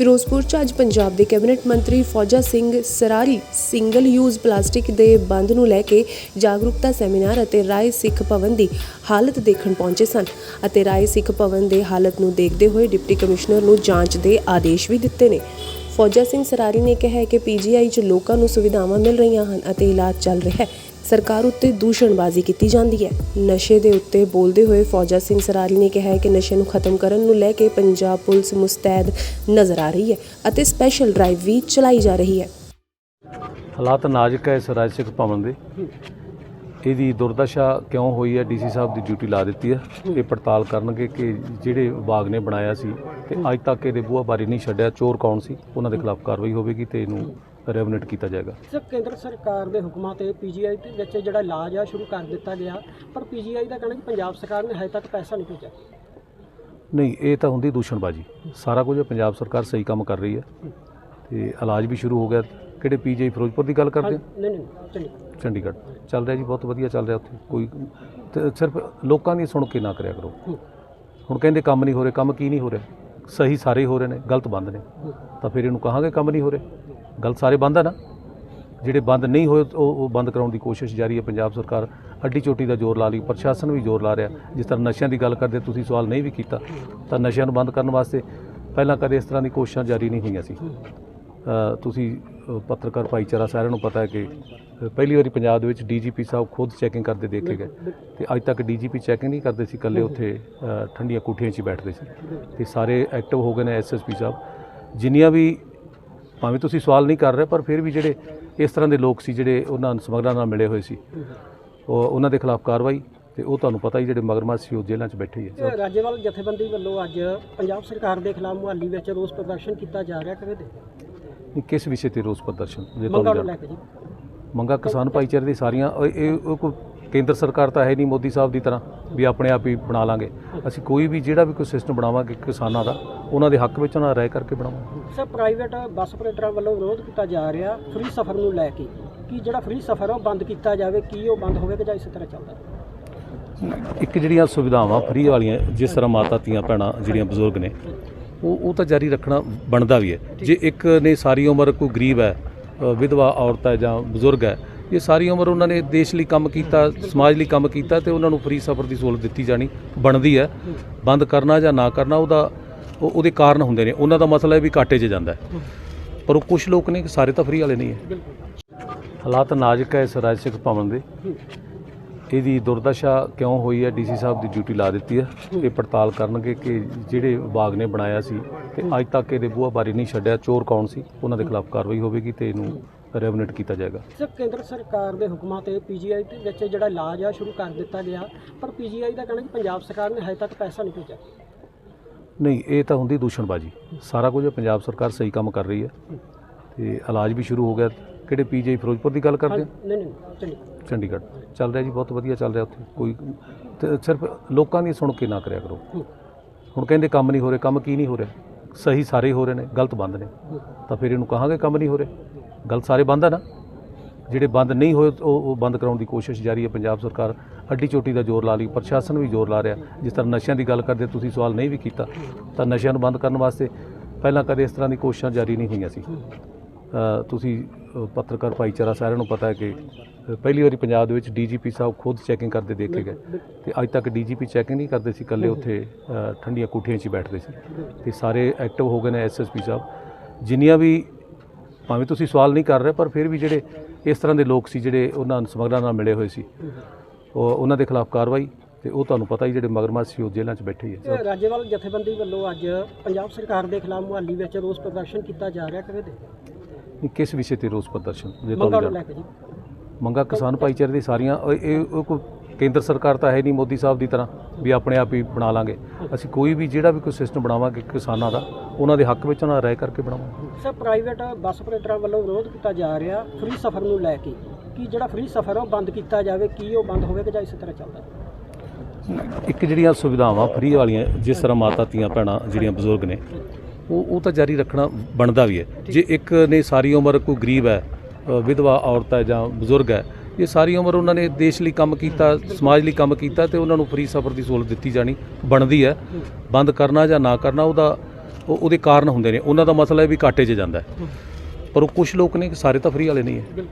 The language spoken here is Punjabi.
ਫਿਰੋਜ਼ਪੁਰ 'ਚ ਅੱਜ ਪੰਜਾਬ ਦੇ ਕੈਬਨਿਟ ਮੰਤਰੀ Fauja Singh Sarari single use plastic ਦੇ ਬੰਦ ਨੂੰ ਲੈ ਕੇ ਜਾਗਰੂਕਤਾ ਸੈਮੀਨਾਰ ਅਤੇ ਰਾਏ ਸਿੱਖ ਭਵਨ ਦੀ ਹਾਲਤ ਦੇਖਣ ਪਹੁੰਚੇ ਸਨ ਅਤੇ ਰਾਏ ਸਿੱਖ ਭਵਨ ਦੇ ਹਾਲਤ ਨੂੰ ਦੇਖਦੇ ਹੋਏ ਡਿਪਟੀ ਕਮਿਸ਼ਨਰ ਨੂੰ ਜਾਂਚ ਦੇ ਆਦੇਸ਼ ਵੀ ਦਿੱਤੇ ਨੇ। ਫੌਜਾ ਸਿੰਘ ਸਰਾਰੀ ਨੇ ਕਿਹਾ ਹੈ ਕਿ ਪੀਜੀਆਈ 'ਚ ਲੋਕਾਂ ਨੂੰ ਸੁਵਿਧਾਵਾਂ ਮਿਲ ਰਹੀਆਂ ਹਨ ਅਤੇ ਇਲਾਜ ਚੱਲ ਰਿਹਾ ਹੈ। ਸਰਕਾਰ ਉੱਤੇ ਦੂਸ਼ਣਬਾਜ਼ੀ ਕੀਤੀ ਜਾਂਦੀ ਹੈ। ਨਸ਼ੇ ਦੇ ਉੱਤੇ ਬੋਲਦੇ ਹੋਏ ਫੌਜਾ ਸਿੰਘ ਸਰਾਰੀ ਨੇ ਕਿਹਾ ਹੈ ਕਿ ਨਸ਼ੇ ਨੂੰ ਖਤਮ ਕਰਨ ਨੂੰ ਲੈ ਕੇ ਪੰਜਾਬ ਪੁਲਿਸ ਮੁਸਤੈਦ ਨਜ਼ਰ ਆ ਰਹੀ ਹੈ ਅਤੇ ਸਪੈਸ਼ਲ ਡਰਾਈਵ ਵੀ ਚਲਾਈ ਜਾ ਰਹੀ ਹੈ। ਹਾਲਾਤ ਨਾਜ਼ੁਕ ਹੈ ਇਸ ਰਾਜ ਭਵਨ ਦੇ। ਇਹਦੀ ਦੁਰਦਸ਼ਾ ਕਿਉਂ ਹੋਈ ਹੈ? ਡੀਸੀ ਸਾਹਿਬ ਦੀ ਡਿਊਟੀ ਲਾ ਦਿੱਤੀ ਹੈ। ਇਹ ਪੜਤਾਲ ਕਰਨਗੇ ਕਿ ਜਿਹੜੇ ਵਿਭਾਗ ਨੇ ਬਣਾਇਆ ਸੀ ਤੇ ਅੱਜ ਤੱਕ ਇਹਦੇ ਬੂਹਾ ਬਾਰੀ ਨਹੀਂ ਛੱਡਿਆ। ਚੋਰ ਕੌਣ ਸੀ? ਉਹਨਾਂ ਦੇ ਖਿਲਾਫ ਕਾਰਵਾਈ ਹੋਵੇਗੀ ਤੇ ਇਹਨੂੰ ਰੈਵਨੇਟ ਕੀਤਾ ਜਾਏਗਾ। ਸਰ ਕੇਂਦਰ ਸਰਕਾਰ ਦੇ ਹੁਕਮਾਂ ਤੇ ਪੀਜੀਆਈ ਦੇ ਵਿੱਚ ਜਿਹੜਾ ਇਲਾਜ ਆ ਸ਼ੁਰੂ ਕਰ ਦਿੱਤਾ ਗਿਆ। ਪਰ ਪੀਜੀਆਈ ਦਾ ਕਹਿਣਾ ਕਿ ਪੰਜਾਬ ਸਰਕਾਰ ਨੇ ਹਜੇ ਤੱਕ ਪੈਸਾ ਨਹੀਂ ਭੇਜਿਆ। ਨਹੀਂ ਇਹ ਤਾਂ ਹੁੰਦੀ ਦੂਸ਼ਣਬਾਜ਼ੀ। ਸਾਰਾ ਕੁਝ ਪੰਜਾਬ ਸਰਕਾਰ ਸਹੀ ਕੰਮ ਕਰ ਰਹੀ ਹੈ ਤੇ ਇਲਾਜ ਵੀ ਸ਼ੁਰੂ ਹੋ ਗਿਆ। ਕਿਹੜੇ ਪੀਜੀ ਫਿਰੋਜ਼ਪੁਰ ਦੀ ਗੱਲ ਕਰਦੇ ਹੋ? ਨਹੀਂ ਨਹੀਂ ਚੰਡੀਗੜ੍ਹ। ਚੰਡੀਗੜ੍ਹ। ਚੱਲ ਰਿਹਾ ਜੀ ਬਹੁਤ ਵਧੀਆ ਚੱਲ ਰਿਹਾ ਉੱਥੇ। ਕੋਈ ਤੇ ਸਿਰਫ ਲੋਕਾਂ ਦੀ ਸੁਣ ਕੇ ਨਾ ਕਰਿਆ ਕਰੋ। ਹੁਣ ਕਹਿੰਦੇ ਕੰਮ ਨਹੀਂ ਹੋ ਰਹੇ ਕੰਮ ਕੀ ਨਹੀਂ ਹੋ ਰਿਹਾ? ਸਹੀ ਸਾਰੇ ਹੋ ਰਹੇ ਨੇ ਗਲਤ ਬੰਦ ਨੇ। ਤਾਂ ਫਿਰ ਇਹਨੂੰ ਕਹਾਂਗੇ ਕੰਮ ਨਹੀਂ ਹੋ ਰਹੇ? ਗਲਤ ਸਾਰੇ ਬੰਦ ਆ ਨਾ? ਜਿਹੜੇ ਬੰਦ ਨਹੀਂ ਹੋਏ ਉਹ ਉਹ ਬੰਦ ਕਰਾਉਣ ਦੀ ਕੋਸ਼ਿਸ਼ ਜਾਰੀ ਹੈ। ਪੰਜਾਬ ਸਰਕਾਰ ਅੱਡੀ ਚੋਟੀ ਦਾ ਜ਼ੋਰ ਲਾ ਲਈ ਪ੍ਰਸ਼ਾਸਨ ਵੀ ਜ਼ੋਰ ਲਾ ਰਿਹਾ। ਜਿਸ ਤਰ੍ਹਾਂ ਨਸ਼ਿਆਂ ਦੀ ਗੱਲ ਕਰਦੇ ਤੁਸੀਂ ਸਵਾਲ ਨਹੀਂ ਵੀ ਕੀਤਾ ਤਾਂ ਨਸ਼ਿਆਂ ਨੂੰ ਬੰਦ ਕਰਨ ਵਾਸਤੇ ਪਹਿਲਾਂ ਕਦੇ ਇਸ ਤਰ੍ਹਾਂ ਦੀ ਕੋਸ਼ਿਸ਼ਾਂ ਜਾਰੀ ਨਹੀਂ ਹੋਈਆਂ ਸੀ। ਤੁਸੀਂ ਪੱਤਰਕਾਰ ਭਾਈਚਾਰਾ ਸਾਰਿਆਂ ਨੂੰ ਪਤਾ ਹੈ ਕਿ ਪਹਿਲੀ ਵਾਰੀ ਪੰਜਾਬ ਦੇ ਵਿੱਚ ਡੀਜੀਪੀ ਸਾਹਿਬ ਖੁਦ ਚੈਕਿੰਗ ਕਰਦੇ ਦੇਖੇ ਗਏ। ਤੇ ਅੱਜ ਤੱਕ ਡੀਜੀਪੀ ਚੈਕਿੰਗ ਨਹੀਂ ਕਰਦੇ ਸੀ, ਇਕੱਲੇ ਉੱਥੇ ਠੰਡੀਆਂ ਕੋਠੀਆਂ 'ਚ ਹੀ ਬੈਠਦੇ ਸੀ। ਤੇ ਸਾਰੇ ਐਕਟਿਵ ਹੋ ਗਏ ਨੇ ਐਸਐਸਪੀ ਸਾਹਿਬ। ਜਿੰਨੀਆਂ ਵੀ, ਭਾਵੇਂ ਤੁਸੀਂ ਸਵਾਲ ਨਹੀਂ ਕਰ ਰਹੇ, ਪਰ ਫਿਰ ਵੀ ਜਿਹੜੇ ਇਸ ਤਰ੍ਹਾਂ ਦੇ ਲੋਕ ਸੀ, ਜਿਹੜੇ ਉਹਨਾਂ ਸਮਗਰਾਂ ਨਾਲ ਮਿਲੇ ਹੋਏ ਸੀ, ਉਹ, ਉਹਨਾਂ ਦੇ ਖਿਲਾਫ ਕਾਰਵਾਈ, ਤੇ ਉਹ ਤੁਹਾਨੂੰ ਪਤਾ ਹੀ ਜਿਹੜੇ ਮਗਰਮੱਛ ਸੀ, ਉਹ ਜੇਲ੍ਹਾਂ 'ਚ ਬੈਠੇ ਹੈ ਰਾਜੇਵਾਲ ਜਥੇਬੰਦੀ ਵੱਲੋਂ ਅੱਜ ਪੰਜਾਬ ਸਰਕਾਰ ਦੇ ਖਿਲਾਫ ਮੁਹਾਲੀ ਵਿੱਚ ਰੋਸ ਪ੍ਰਦਰਸ਼ਨ ਕੀਤਾ ਜਾ ਰਿਹਾ, ਕਿਵੇਂ ਦੇ ਨਹੀਂ, ਕਿਸ ਵਿਸ਼ੇ ਤੇ ਰੋਸ ਪ੍ਰਦਰਸ਼ਨ ਜੇ ਮੰਗਾਂ ਨੂੰ ਲੈ ਜਾਣ- ਕੇ ਜੀ। ਮੰਗਾਂ ਕਿਸਾਨ ਭਾਈਚਾਰੇ ਦੀ ਸਾਰੀਆਂ ਇਹ ਉਹ ਕੋਈ ਕੇਂਦਰ ਸਰਕਾਰ ਤਾਂ ਹੈ ਨਹੀਂ ਮੋਦੀ ਸਾਹਿਬ ਦੀ ਤਰ੍ਹਾਂ ਵੀ ਆਪਣੇ ਆਪ ਹੀ ਬਣਾ ਲਾਂਗੇ। ਅਸੀਂ ਕੋਈ ਵੀ ਜਿਹੜਾ ਵੀ ਕੋਈ ਸਿਸਟਮ ਬਣਾਵਾਂਗੇ ਕਿਸਾਨਾਂ ਦਾ ਉਹਨਾਂ ਦੇ ਹੱਕ ਵਿੱਚ ਉਹਨਾਂ ਰਾਏ ਕਰਕੇ ਬਣਾਵਾਂਗੇ। ਸਰ ਪ੍ਰਾਈਵੇਟ ਬੱਸ ਆਪਰੇਟਰਾਂ ਵੱਲੋਂ ਵਿਰੋਧ ਕੀਤਾ ਜਾ ਰਿਹਾ ਫ੍ਰੀ ਸਫ਼ਰ ਨੂੰ ਲੈ ਕੇ। ਕਿ ਜਿਹੜਾ ਫ੍ਰੀ ਸਫ਼ਰ ਆ ਉਹ ਬੰਦ ਕੀਤਾ ਜਾਵੇ ਕੀ ਉਹ ਬੰਦ ਹੋਵੇਗਾ ਜਾਂ ਇਸੇ ਤਰ੍ਹਾਂ ਚੱਲਦਾ? ਇੱਕ ਜਿਹੜੀਆਂ ਸੁਵਿਧਾਵਾਂ ਫ੍ਰੀ ਵਾਲੀਆਂ ਜਿਸ ਤਰ੍ਹਾਂ ਮਾਤਾ ਧੀਆਂ ਭੈਣਾਂ ਜਿਹੜੀਆਂ ਬਜ਼ੁਰਗ ਨੇ ਉਹ ਉਹ ਤਾਂ ਜਾਰੀ ਰੱਖਣਾ ਬਣਦਾ ਵੀ ਹੈ। ਜੇ ਇੱਕ ਨੇ ਸਾਰੀ ਉਮਰ ਕੋਈ ਗਰੀਬ ਹੈ ਵਿਧਵਾ ਔਰਤ ਹੈ ਜਾਂ ਬਜ਼ੁਰਗ ਹੈ ਇਹ ਸਾਰੀ ਉਮਰ ਉਹਨਾਂ ਨੇ ਦੇਸ਼ ਲਈ ਕੰਮ ਕੀਤਾ ਸਮਾਜ ਲਈ ਕੰਮ ਕੀਤਾ ਤੇ ਉਹਨਾਂ ਨੂੰ ਫ੍ਰੀ ਸਫ਼ਰ ਦੀ ਸਹੂਲਤ ਦਿੱਤੀ ਜਾਣੀ ਬਣਦੀ ਹੈ। ਬੰਦ ਕਰਨਾ ਜਾਂ ਨਾ ਕਰਨਾ ਉਹਦਾ ਉਹ- ਉਹਦੇ ਕਾਰਨ ਹੁੰਦੇ ਨੇ। ਉਹਨਾਂ ਦਾ ਮਸਲਾ ਹੈ ਵੀ ਘਾਟੇ 'ਚ ਜਾਂਦਾ ਹੈ। ਪਰ ਉਹ ਕੁਝ ਲੋਕ ਨੇ ਸਾਰੇ ਤਾਂ ਫ੍ਰੀ ਵਾਲੇ ਨਹੀਂ ਹੈ। ਹਾਲਾਤ ਨਾਜ਼ੁਕ ਹੈ ਇਸ ਰਾਜ ਸਿੱਖ ਭਵਨ ਦੇ। ਇਹਦੀ ਦੁਰਦਸ਼ਾ ਕਿਉਂ ਹੋਈ ਹੈ? ਡੀਸੀ ਸਾਹਿਬ ਦੀ ਡਿਊਟੀ ਲਾ ਦਿੱਤੀ ਹੈ। ਇਹ ਪੜਤਾਲ ਕਰਨਗੇ ਕਿ ਜਿਹੜੇ ਵਿਭਾਗ ਨੇ ਬਣਾਇਆ ਸੀ ਤੇ ਅੱਜ ਤੱਕ ਇਹਦੇ ਬੂਹਾ ਬਾਰੀ ਨਹੀਂ ਛੱਡਿਆ। ਚੋਰ ਕੌਣ ਸੀ? ਉਹਨਾਂ ਦੇ ਖਿਲਾਫ ਕਾਰਵਾਈ ਹੋਵੇਗੀ ਤੇ ਇਹਨੂੰ ਰੈਵਨੇਟ ਕੀਤਾ ਜਾਏਗਾ। ਸਰ ਕੇਂਦਰ ਸਰਕਾਰ ਦੇ ਹੁਕਮਾਂ ਤੇ ਪੀਜੀਆਈ ਦੇ ਵਿੱਚ ਜਿਹੜਾ ਇਲਾਜ ਆ ਸ਼ੁਰੂ ਕਰ ਦਿੱਤਾ ਗਿਆ। ਪਰ ਪੀਜੀਆਈ ਦਾ ਕਹਿਣਾ ਕਿ ਪੰਜਾਬ ਸਰਕਾਰ ਨੇ ਹਜੇ ਤੱਕ ਪੈਸਾ ਨਹੀਂ ਭੇਜਿਆ। ਨਹੀਂ ਇਹ ਤਾਂ ਹੁੰਦੀ ਦੂਸ਼ਣਬਾਜ਼ੀ। ਸਾਰਾ ਕੁਝ ਪੰਜਾਬ ਸਰਕਾਰ ਸਹੀ ਕੰਮ ਕਰ ਰਹੀ ਹੈ। ਤੇ ਇਲਾਜ ਵੀ ਸ਼ੁਰੂ ਹੋ ਗਿਆ। ਕਿਹੜੇ ਪੀਜੀ ਫਿਰੋਜ਼ਪੁਰ ਦੀ ਗੱਲ ਕਰਦੇ ਹੋ? ਨਹੀਂ ਨਹੀਂ ਚੰਡੀਗੜ੍ਹ। ਚੰਡੀਗੜ੍ਹ। ਚੱਲ ਰਿਹਾ ਜੀ ਬਹੁਤ ਵਧੀਆ ਚੱਲ ਰਿਹਾ ਉੱਥੇ। ਕੋਈ ਤੇ ਸਿਰਫ ਲੋਕਾਂ ਦੀ ਸੁਣ ਕੇ ਨਾ ਕਰਿਆ ਕਰੋ। ਹੁਣ ਕਹਿੰਦੇ ਕੰਮ ਨਹੀਂ ਹੋ ਰਹੇ ਕੰਮ ਕੀ ਨਹੀਂ ਹੋ ਰਿਹਾ? ਸਹੀ ਸਾਰੇ ਹੋ ਰਹੇ ਨੇ ਗਲਤ ਬੰਦ ਨੇ। ਤਾਂ ਫਿਰ ਇਹਨੂੰ ਕਹਾਂਗੇ ਕੰਮ ਨਹੀਂ ਹੋ ਰਹੇ। ਗਲਤ ਸਾਰੇ ਬੰਦ ਆ ਨਾ। ਜਿਹੜੇ ਬੰਦ ਨਹੀਂ ਹੋਏ ਉਹ ਉਹ ਬੰਦ ਕਰਾਉਣ ਦੀ ਕੋਸ਼ਿਸ਼ ਜਾਰੀ ਹੈ। ਪੰਜਾਬ ਸਰਕਾਰ ਅੱਡੀ ਚੋਟੀ ਦਾ ਜ਼ੋਰ ਲਾ ਲਈ ਪ੍ਰਸ਼ਾਸਨ ਵੀ ਜ਼ੋਰ ਲਾ ਰਿਹਾ। ਜਿਸ ਤਰ੍ਹਾਂ ਨਸ਼ਿਆਂ ਦੀ ਗੱਲ ਕਰਦੇ ਤੁਸੀਂ ਸਵਾਲ ਨਹੀਂ ਵੀ ਕੀਤਾ ਤਾਂ ਨਸ਼ਿਆਂ ਨੂੰ ਬੰਦ ਕਰਨ ਵਾਸਤੇ ਪਹਿਲਾਂ ਕਦੇ ਇਸ ਤਰ੍ਹਾਂ ਦੀ ਕੋਸ਼ਿਸ਼ਾਂ ਜਾਰੀ ਨਹੀਂ ਹੋਈਆਂ ਸੀ। ਤੁਸੀਂ ਪੱਤਰਕਾਰ ਭਾਈਚਾਰਾ ਸਾਰਿਆਂ ਨੂੰ ਪਤਾ ਹੈ ਕਿ ਪਹਿਲੀ ਵਾਰੀ ਪੰਜਾਬ ਦੇ ਵਿੱਚ ਡੀਜੀਪੀ ਸਾਹਿਬ ਖੁਦ ਚੈਕਿੰਗ ਕਰਦੇ ਦੇਖੇ ਗਏ। ਤੇ ਅੱਜ ਤੱਕ ਡੀਜੀਪੀ ਚੈਕਿੰਗ ਨਹੀਂ ਕਰਦੇ ਸੀ, ਇਕੱਲੇ ਉੱਥੇ ਠੰਡੀਆਂ ਕੋਠੀਆਂ 'ਚ ਬੈਠਦੇ ਸੀ। ਤੇ ਸਾਰੇ ਐਕਟਿਵ ਹੋ ਗਏ ਨੇ ਐਸਐਸਪੀ ਸਾਹਿਬ। ਜਿੰਨੀਆਂ ਵੀ, ਭਾਵੇਂ ਤੁਸੀਂ ਸਵਾਲ ਨਹੀਂ ਕਰ ਰਹੇ, ਪਰ ਫਿਰ ਵੀ ਜਿਹੜੇ ਇਸ ਤਰ੍ਹਾਂ ਦੇ ਲੋਕ ਸੀ, ਜਿਹੜੇ ਉਹਨਾਂ ਸਮਗਰਾਂ ਨਾਲ ਮਿਲੇ ਹੋਏ ਸੀ, ਉਹ, ਉਹਨਾਂ ਦੇ ਖਿਲਾਫ ਕਾਰਵਾਈ, ਤੇ ਉਹ ਤੁਹਾਨੂੰ ਪਤਾ ਹੀ ਜਿਹੜੇ ਮਗਰਮੱਛ ਸੀ, ਉਹ ਜੇਲ੍ਹਾਂ 'ਚ ਬੈਠੇ ਹੀ ਹੈ ਰਾਜੇਵਾਲ ਜਥੇਬੰਦੀ ਵੱਲੋਂ ਅੱਜ ਪੰਜਾਬ ਸਰਕਾਰ ਦੇ ਖਿਲਾਫ ਮੁਹਾਲੀ ਵਿੱਚ ਰੋਸ ਪ੍ਰਦਰਸ਼ਨ ਕੀਤਾ ਜਾ ਰਿਹਾ, ਕਿਵੇਂ ਦੇ ਨਹੀਂ, ਕਿਸ ਵਿਸ਼ੇ ਤੇ ਰੋਸ ਪ੍ਰਦਰਸ਼ਨ ਜੇ ਮੰਗਾਂ ਨੂੰ ਲੈ ਕੇ ਜੀ। ਮੰਗਾਂ ਕਿਸਾਨ ਭਾਈਚਾਰੇ ਦੀ ਸਾਰੀਆਂ ਇਹ ਉਹ ਕੋਈ ਕੇਂਦਰ ਸਰਕਾਰ ਤਾਂ ਹੈ ਨਹੀਂ ਮੋਦੀ ਸਾਹਿਬ ਦੀ ਤਰ੍ਹਾਂ ਵੀ ਆਪਣੇ ਆਪ ਹੀ ਬਣਾ ਲਾਂਗੇ। ਅਸੀਂ ਕੋਈ ਵੀ ਜਿਹੜਾ ਵੀ ਕੋਈ ਸਿਸਟਮ ਬਣਾਵਾਂਗੇ ਕਿਸਾਨਾਂ ਦਾ ਉਹਨਾਂ ਦੇ ਹੱਕ ਵਿੱਚ ਉਹਨਾਂ ਰਾਏ ਕਰਕੇ ਬਣਾਵਾਂਗੇ। ਸਰ ਪ੍ਰਾਈਵੇਟ ਬੱਸ ਆਪਰੇਟਰਾਂ ਵੱਲੋਂ ਵਿਰੋਧ ਕੀਤਾ ਜਾ ਰਿਹਾ ਫ੍ਰੀ ਸਫ਼ਰ ਨੂੰ ਲੈ ਕੇ। ਕਿ ਜਿਹੜਾ ਫ੍ਰੀ ਸਫ਼ਰ ਆ ਉਹ ਬੰਦ ਕੀਤਾ ਜਾਵੇ ਕੀ ਉਹ ਬੰਦ ਹੋਵੇਗਾ ਜਾਂ ਇਸੇ ਤਰ੍ਹਾਂ ਚੱਲਦਾ? ਇੱਕ ਜਿਹੜੀਆਂ ਸੁਵਿਧਾਵਾਂ ਫ੍ਰੀ ਵਾਲੀਆਂ ਜਿਸ ਤਰ੍ਹਾਂ ਮਾਤਾ ਧੀਆਂ ਭੈਣਾਂ ਜਿਹੜੀਆਂ ਬਜ਼ੁਰਗ ਨੇ ਉਹ ਉਹ ਤਾਂ ਜਾਰੀ ਰੱਖਣਾ ਬਣਦਾ ਵੀ ਹੈ। ਜੇ ਇੱਕ ਨੇ ਸਾਰੀ ਉਮਰ ਕੋਈ ਗਰੀਬ ਹੈ ਵਿਧਵਾ ਔਰਤ ਹੈ ਜਾਂ ਬਜ਼ੁਰਗ ਹੈ ਇਹ ਸਾਰੀ ਉਮਰ ਉਹਨਾਂ ਨੇ ਦੇਸ਼ ਲਈ ਕੰਮ ਕੀਤਾ ਸਮਾਜ ਲਈ ਕੰਮ ਕੀਤਾ ਤੇ ਉਹਨਾਂ ਨੂੰ ਫ੍ਰੀ ਸਫ਼ਰ ਦੀ ਸਹੂਲਤ ਦਿੱਤੀ ਜਾਣੀ ਬਣਦੀ ਹੈ। ਬੰਦ ਕਰਨਾ ਜਾਂ ਨਾ ਕਰਨਾ ਉਹਦਾ ਉਹ ਉਹਦੇ ਕਾਰਨ ਹੁੰਦੇ ਨੇ। ਉਹਨਾਂ ਦਾ ਮਸਲਾ ਹੈ ਵੀ ਘਾਟੇ 'ਚ ਜਾਂਦਾ ਪਰ ਉਹ ਕੁਝ ਲੋਕ ਨੇ ਸਾਰੇ ਤਾਂ ਫ੍ਰੀ ਵਾਲੇ ਨਹੀਂ ਹੈ।